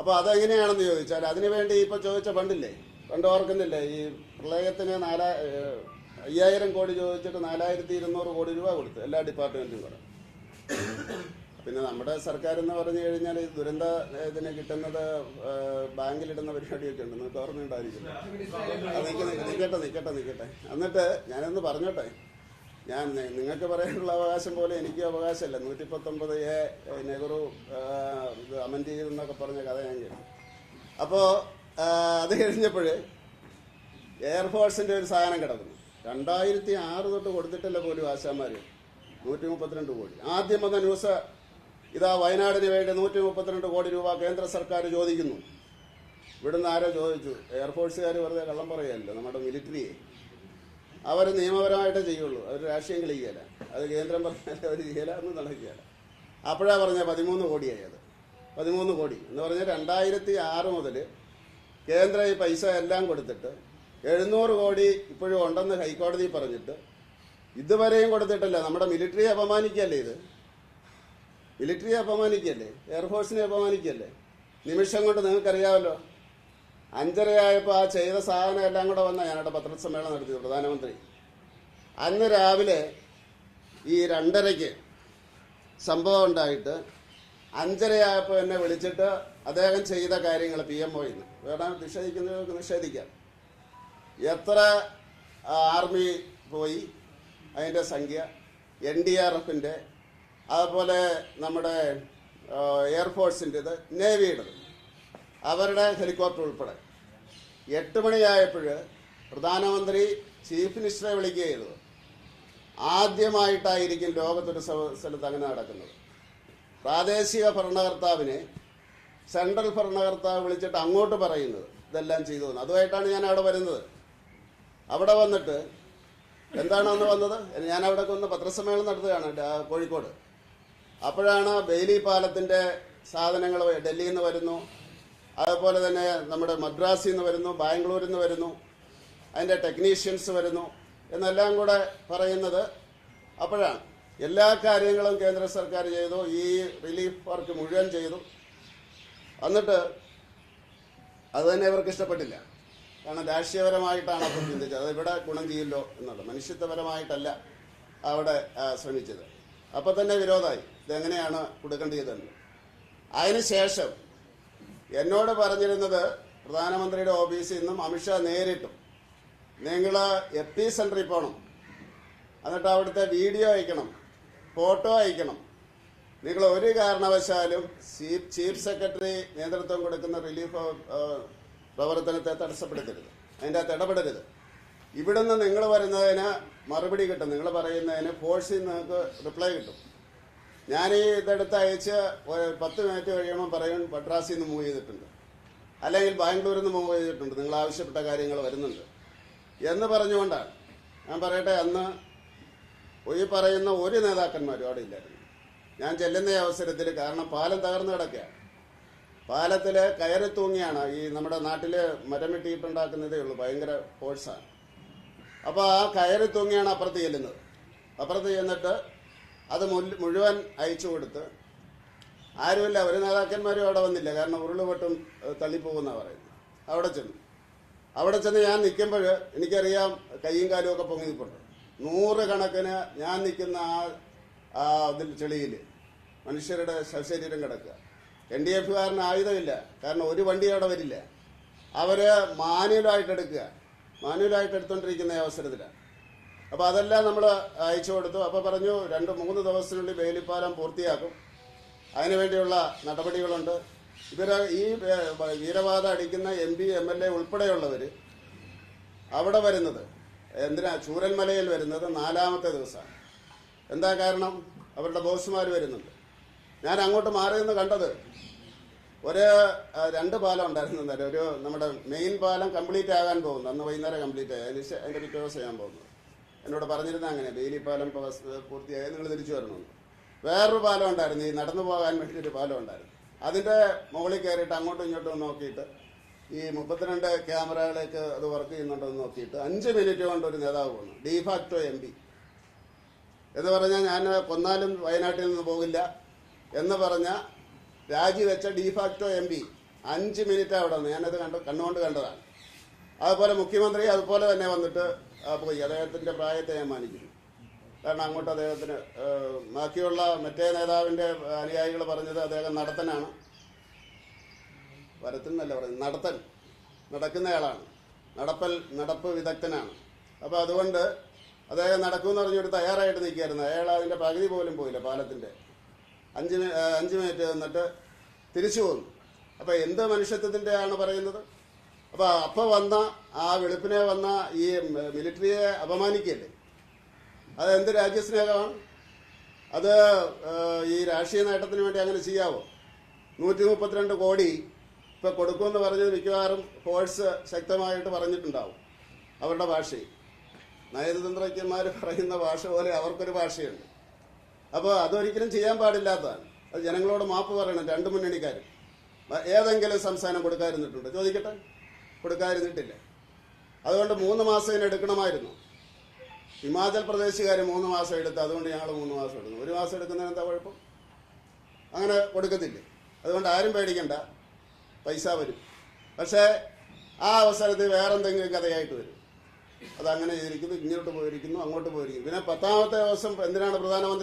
അപ്പോൾ അതെങ്ങനെയാണെന്ന് ചോദിച്ചാൽ അതിനുവേണ്ടി ഇപ്പോൾ ചോദിച്ച ഫണ്ടില്ലേ? ഫണ്ട് ഓർക്കുന്നില്ലേ? ഈ പ്രളയത്തിന് നാലാ അയ്യായിരം കോടി ചോദിച്ചിട്ട് നാലായിരത്തി ഇരുന്നൂറ് കോടി രൂപ കൊടുത്തു എല്ലാ ഡിപ്പാർട്ട്മെന്റും കൂടെ. പിന്നെ നമ്മുടെ സർക്കാർ എന്ന് പറഞ്ഞു കഴിഞ്ഞാൽ ഈ ദുരന്ത ഇതിന് കിട്ടുന്നത് ബാങ്കിലിടുന്ന പരിപാടിയൊക്കെ ഉണ്ട്. നിങ്ങൾക്ക് ഓർമ്മയുണ്ടായിരിക്കും. നിൽക്കട്ടെ നിൽക്കട്ടെ നിൽക്കട്ടെ എന്നിട്ട് ഞാനൊന്ന് പറഞ്ഞോട്ടെ? ഞാൻ നിങ്ങൾക്ക് പറയാനുള്ള അവകാശം പോലെ എനിക്ക് അവകാശമല്ല. നൂറ്റി പത്തൊമ്പത് എ നെഹ്റു അമൻഡ് ചെയ്തെന്നൊക്കെ പറഞ്ഞ കഥ ഞാൻ കേട്ടു. അപ്പോൾ അത് കഴിഞ്ഞപ്പോൾ എയർഫോഴ്സിന്റെ ഒരു സാധനം കിടക്കുന്നു. രണ്ടായിരത്തി ആറ് തൊട്ട് കൊടുത്തിട്ടല്ല പോലും ആശാന്മാർ നൂറ്റി മുപ്പത്തിരണ്ട് കോടി. ആദ്യം വന്ന ന്യൂസ് ഇതാ വയനാടിന് വേണ്ടി നൂറ്റി മുപ്പത്തിരണ്ട് കോടി രൂപ കേന്ദ്ര സർക്കാർ ചോദിക്കുന്നു. ഇവിടുന്ന് ആരോ ചോദിച്ചു. എയർഫോഴ്സുകാർ വെറുതെ കള്ളം പറയുകയല്ലോ നമ്മുടെ മിലിറ്ററിയെ അവർ നിയമപരമായിട്ടേ ചെയ്യുള്ളൂ. അവർ രാഷ്ട്രീയം കളിക്കുകയില്ല. അത് കേന്ദ്രം പറഞ്ഞാൽ അവർ ചെയ്യല എന്ന് നടക്കുകയില്ല. അപ്പോഴാണ് പറഞ്ഞ പതിമൂന്ന് കോടിയായി അത്. പതിമൂന്ന് കോടി. എന്ന് പറഞ്ഞാൽ രണ്ടായിരത്തി ആറ് മുതൽ കേന്ദ്ര ഈ പൈസ എല്ലാം കൊടുത്തിട്ട് എഴുന്നൂറ് കോടി ഇപ്പോഴും ഉണ്ടെന്ന് ഹൈക്കോടതി പറഞ്ഞിട്ട് ഇതുവരെയും കൊടുത്തിട്ടില്ല. നമ്മുടെ മിലിറ്ററിയെ അപമാനിക്കല്ലേ ഇത്? മിലിറ്ററിയെ അപമാനിക്കല്ലേ എയർഫോഴ്സിനെ അപമാനിക്കല്ലേ നിമിഷം കൊണ്ട് നിങ്ങൾക്കറിയാമല്ലോ. അഞ്ചരയായപ്പോൾ ആ ചെയ്ത സാധനം എല്ലാം കൂടെ വന്ന ഞാനവിടെ പത്രസമ്മേളനം നടത്തിയത് പ്രധാനമന്ത്രി. അന്ന് രാവിലെ ഈ രണ്ടരയ്ക്ക് സംഭവം ഉണ്ടായിട്ട് അഞ്ചരയായപ്പോൾ എന്നെ വിളിച്ചിട്ട് അദ്ദേഹം ചെയ്ത കാര്യങ്ങൾ പി എം ഒയിന്ന് വേണം നിഷേധിക്കുന്നവർക്ക് നിഷേധിക്കാം. എത്ര ആർമി പോയി അതിന്റെ സംഖ്യ എൻ ഡി ആർ എഫിന്റെ അതുപോലെ നമ്മുടെ എയർഫോഴ്സിന്റെത് നേവിയുടേത്. അവരുടെ ഹെലികോപ്റ്റർ ഉൾപ്പെടെ. എട്ട് മണിയായപ്പോൾ പ്രധാനമന്ത്രി ചീഫ് മിനിസ്റ്ററെ വിളിക്കുകയായിരുന്നു. ആദ്യമായിട്ടായിരിക്കും ലോകത്തൊരു സ്ഥ- സ്ഥലത്ത് അങ്ങനെ നടക്കുന്നത്. പ്രാദേശിക ഭരണകർത്താവിനെ സെൻട്രൽ ഭരണകർത്താവ് വിളിച്ചിട്ട് അങ്ങോട്ട് പറയുന്നത് ഇതെല്ലാം ചെയ്തു തന്നു അതുമായിട്ടാണ് ഞാൻ അവിടെ വരുന്നത്. അവിടെ വന്നിട്ട് എന്താണ് അന്ന് വന്നത്? ഞാൻ അവിടെ ഒന്ന് പത്രസമ്മേളനം നടത്തുകയാണ് കോഴിക്കോട്. അപ്പോഴാണ് ബെയിലി പാലത്തിന്റെ സാധനങ്ങൾ ഡൽഹിയിൽ നിന്ന് വരുന്നു. അതുപോലെ തന്നെ നമ്മുടെ മദ്രാസിൽ നിന്ന് വരുന്നു ബാംഗ്ലൂരിൽ നിന്ന് വരുന്നു അതിന്റെ ടെക്നീഷ്യൻസ് വരുന്നു എന്നെല്ലാം കൂടെ പറയുന്നത് അപ്പോഴാണ്. എല്ലാ കാര്യങ്ങളും കേന്ദ്ര സർക്കാർ ചെയ്തു ഈ റിലീഫ് വർക്ക് മുഴുവൻ ചെയ്തു. എന്നിട്ട് അത് തന്നെ ഇവർക്ക് ഇഷ്ടപ്പെട്ടില്ല. കാരണം രാഷ്ട്രീയപരമായിട്ടാണ് അപ്പം ചിന്തിച്ചത്. അത് ഇവിടെ ഗുണം ചെയ്യില്ലോ എന്നുള്ളത്. മനുഷ്യത്വപരമായിട്ടല്ല അവിടെ ശ്രമിച്ചത്. അപ്പം തന്നെ വിരോധമായി. ഇതെങ്ങനെയാണ് കൊടുക്കേണ്ടതെന്ന് അതിനുശേഷം എന്നോട് പറഞ്ഞിരുന്നത് പ്രധാനമന്ത്രിയുടെ ഓഫീസിൽ നിന്നും അമിത്ഷാ നേരിട്ടും. നിങ്ങൾ എപ്പി സെന്ററിൽ പോകണം. എന്നിട്ട് അവിടുത്തെ വീഡിയോ അയക്കണം ഫോട്ടോ അയക്കണം. നിങ്ങൾ ഒരു കാരണവശാലും ചീഫ് സെക്രട്ടറി നേതൃത്വം കൊടുക്കുന്ന റിലീഫ് പ്രവർത്തനത്തെ തടസ്സപ്പെടുത്തരുത്. അതിന്റെ അകത്ത് ഇടപെടരുത്. ഇവിടുന്ന് നിങ്ങൾ വരുന്നതിന് മറുപടി കിട്ടും. നിങ്ങൾ പറയുന്നതിന് ഫോഴ്സിൽ നിങ്ങൾക്ക് റിപ്ലൈ കിട്ടും. ഞാൻ ഈ ഇതെടുത്ത് അയച്ച് ഒരു പത്ത് മിനിറ്റ് കഴിയുമ്പോൾ പറയും മദ്രാസിൽ നിന്ന് മൂവ് ചെയ്തിട്ടുണ്ട്. അല്ലെങ്കിൽ ബാംഗ്ലൂരിൽ നിന്ന് മൂവ് ചെയ്തിട്ടുണ്ട്. നിങ്ങൾ ആവശ്യപ്പെട്ട കാര്യങ്ങൾ വരുന്നുണ്ട്. എന്ന് പറഞ്ഞുകൊണ്ടാണ്. ഞാൻ പറയട്ടെ അന്ന് ഈ പറയുന്ന ഒരു നേതാക്കന്മാരും അവിടെ ഇല്ലായിരുന്നു. ഞാൻ ചെല്ലുന്ന അവസരത്തിൽ കാരണം പാലം തകർന്നു കിടക്കുകയാണ്. പാലത്തിൽ കയറി തൂങ്ങിയാണ് ഈ നമ്മുടെ നാട്ടിൽ മരം വെട്ടിയിട്ടുണ്ടാക്കുന്നതേ ഉള്ളൂ. ഭയങ്കര ഫോഴ്സാണ് അപ്പോൾ ആ കയറി തൂങ്ങിയാണ് അപ്പുറത്ത് ചെല്ലുന്നത്. അപ്പുറത്ത് ചെന്നിട്ട് അത് മുഴുവൻ അയച്ചു കൊടുത്ത് ആരുമില്ല ഒരു നേതാക്കന്മാരും അവിടെ വന്നില്ല. കാരണം ഉരുളുപൊട്ടും തള്ളിപ്പോകുന്ന പറയുന്നത്. അവിടെ ചെന്നു. അവിടെ ചെന്ന് ഞാൻ നിൽക്കുമ്പോൾ എനിക്കറിയാം കൈയും കാലും ഒക്കെ പൊങ്ങി നൂറ് കണക്കിന് ഞാൻ നിൽക്കുന്ന ആ ഇതിൽ ചെളിയിൽ മനുഷ്യരുടെ ശവശരീരം കിടക്കുക. എൻ ഡി എഫുകാരന് ആയുധമില്ല. കാരണം ഒരു വണ്ടി അവിടെ വരില്ല. അവർ മാനുവലായിട്ട് എടുക്കുക മാനുവലായിട്ട് എടുത്തുകൊണ്ടിരിക്കുന്ന അവസരത്തിലാണ്. അപ്പോൾ അതെല്ലാം നമ്മൾ അയച്ചു കൊടുത്തു. അപ്പോൾ പറഞ്ഞു രണ്ട് മൂന്ന് ദിവസത്തിനുള്ളിൽ വേലിപ്പാലം പൂർത്തിയാക്കും. അതിനുവേണ്ടിയുള്ള നടപടികളുണ്ട്. ഇവർ ഈ വീരവാദം അടിക്കുന്ന M P M L A ഉൾപ്പെടെയുള്ളവർ അവിടെ വരുന്നത് എന്തിനാ ചൂരൽമലയിൽ വരുന്നത് നാലാമത്തെ ദിവസമാണ്. എന്താ കാരണം? അവരുടെ ബോസുമാർ വരുന്നുണ്ട്. ഞാൻ അങ്ങോട്ട് മാറിയെന്ന് കണ്ടത് ഒരു രണ്ട് പാലം ഉണ്ടായിരുന്നു ഒരു നമ്മുടെ മെയിൻ പാലം കംപ്ലീറ്റ് ആകാൻ പോകുന്നു. അന്ന് വൈകുന്നേരം കംപ്ലീറ്റ് ആയി. അതിന് അതിന്റെ പിറ്റേ ദിവസം ചെയ്യാൻ പോകുന്നത് എന്നോട് പറഞ്ഞിരുന്ന അങ്ങനെ ബേലിപ്പാലം പാലം ഇപ്പൊ വസ്- പൂർത്തിയായി നിങ്ങൾ തിരിച്ചു വരണമെന്ന് വേറൊരു പാലം ഉണ്ടായിരുന്നു ഈ നടന്നു പോകാൻ വേണ്ടി ഒരു പാലം ഉണ്ടായിരുന്നു. അതിന്റെ മുകളിൽ കയറിയിട്ട് അങ്ങോട്ടും ഇങ്ങോട്ടും നോക്കിയിട്ട് ഈ മുപ്പത്തിരണ്ട് ക്യാമറകളേക്ക് അത് വർക്ക് ചെയ്യുന്നുണ്ടോ എന്ന് നോക്കിയിട്ട് അഞ്ച് മിനിറ്റ് കൊണ്ട് ഒരു നേതാവ് വന്നു ഡിഫാക്ടോ എം പി എന്ന് പറഞ്ഞാൽ ഞാൻ കൊന്നാലും വയനാട്ടിൽ നിന്ന് പോകില്ല എന്ന് പറഞ്ഞ രാജിവെച്ച ഡിഫാക്ടോ എം പി അഞ്ച് മിനിറ്റ് അവിടെ നിന്ന്. ഞാനത് കണ്ട് കണ്ണുകൊണ്ട് കണ്ടതാണ്. അതുപോലെ മുഖ്യമന്ത്രി അതുപോലെ തന്നെ വന്നിട്ട് പോയി അദ്ദേഹത്തിന്റെ പ്രായത്തെ ഞാൻ മാനിക്കുന്നു. കാരണം അങ്ങോട്ട് അദ്ദേഹത്തിന് ബാക്കിയുള്ള മറ്റേ നേതാവിന്റെ അനുയായികൾ പറഞ്ഞത് അദ്ദേഹം നടത്തനാണ്. വരത്തൻ പറയുന്നത് നടത്തൻ. നടക്കുന്നയാളാണ് നടപ്പൽ നടപ്പ് വിദഗ്ധനാണ്. അപ്പോൾ അതുകൊണ്ട് അദ്ദേഹം നടക്കുമെന്ന് പറഞ്ഞിട്ട് തയ്യാറായിട്ട് നിൽക്കുകയായിരുന്നു. അയാൾ അതിന്റെ പകുതി പോലും പോയില്ല പാലത്തിന്റെ. അഞ്ച് അഞ്ച് മിനിറ്റ് നിന്നിട്ട് തിരിച്ചു പോന്നു. അപ്പോൾ എന്ത് മനുഷ്യത്വത്തിന്റെ ആണ് പറയുന്നത്? അപ്പോൾ അപ്പോൾ വന്ന ആ വെളുപ്പിനെ വന്ന ഈ മിലിറ്ററിയെ അപമാനിക്കല്ലേ അത് എന്ത് രാജ്യസ്നേഹമാണ് അത് ഈ രാഷ്ട്രീയ നേട്ടത്തിന് വേണ്ടി അങ്ങനെ ചെയ്യാവോ? നൂറ്റി മുപ്പത്തിരണ്ട് കോടി ഇപ്പൊ കൊടുക്കുമെന്ന് പറഞ്ഞത് മിക്കവാറും ഫോഴ്സ് ശക്തമായിട്ട് പറഞ്ഞിട്ടുണ്ടാവും അവരുടെ ഭാഷയിൽ. നയതന്ത്രജ്ഞന്മാർ പറയുന്ന ഭാഷ പോലെ അവർക്കൊരു ഭാഷയുണ്ട്. അപ്പോൾ അതൊരിക്കലും ചെയ്യാൻ പാടില്ലാത്തതാണ്. അത് ജനങ്ങളോട് മാപ്പ് പറയണം രണ്ട് മുന്നണിക്കാരും. ഏതെങ്കിലും സംസ്ഥാനം കൊടുക്കാതിരുന്നിട്ടുണ്ട്. ചോദിക്കട്ടെ? കൊടുക്കാതിരുന്നിട്ടില്ല. അതുകൊണ്ട് മൂന്ന് മാസം ഇതിന് എടുക്കണമായിരുന്നു. ഹിമാചൽ പ്രദേശുകാർ മൂന്ന് മാസം എടുത്ത് അതുകൊണ്ട് ഞങ്ങൾ മൂന്ന് മാസം എടുക്കുന്നു. ഒരു മാസം എടുക്കുന്നതിന് എന്താ കുഴപ്പം? അങ്ങനെ കൊടുക്കത്തില്ലേ. അതുകൊണ്ട് ആരും പേടിക്കണ്ട. പൈസ വരും. പക്ഷേ ആ അവസരത്തിൽ വേറെന്തെങ്കിലും കഥയായിട്ട് വരും. അത് അങ്ങനെ ചെയ്തിരിക്കുന്നു ഇങ്ങോട്ട് പോയിരിക്കുന്നു അങ്ങോട്ട് പോയിരിക്കുന്നു. പിന്നെ പത്താമത്തെ ദിവസം എന്തിനാണ് പ്രധാനമന്ത്രി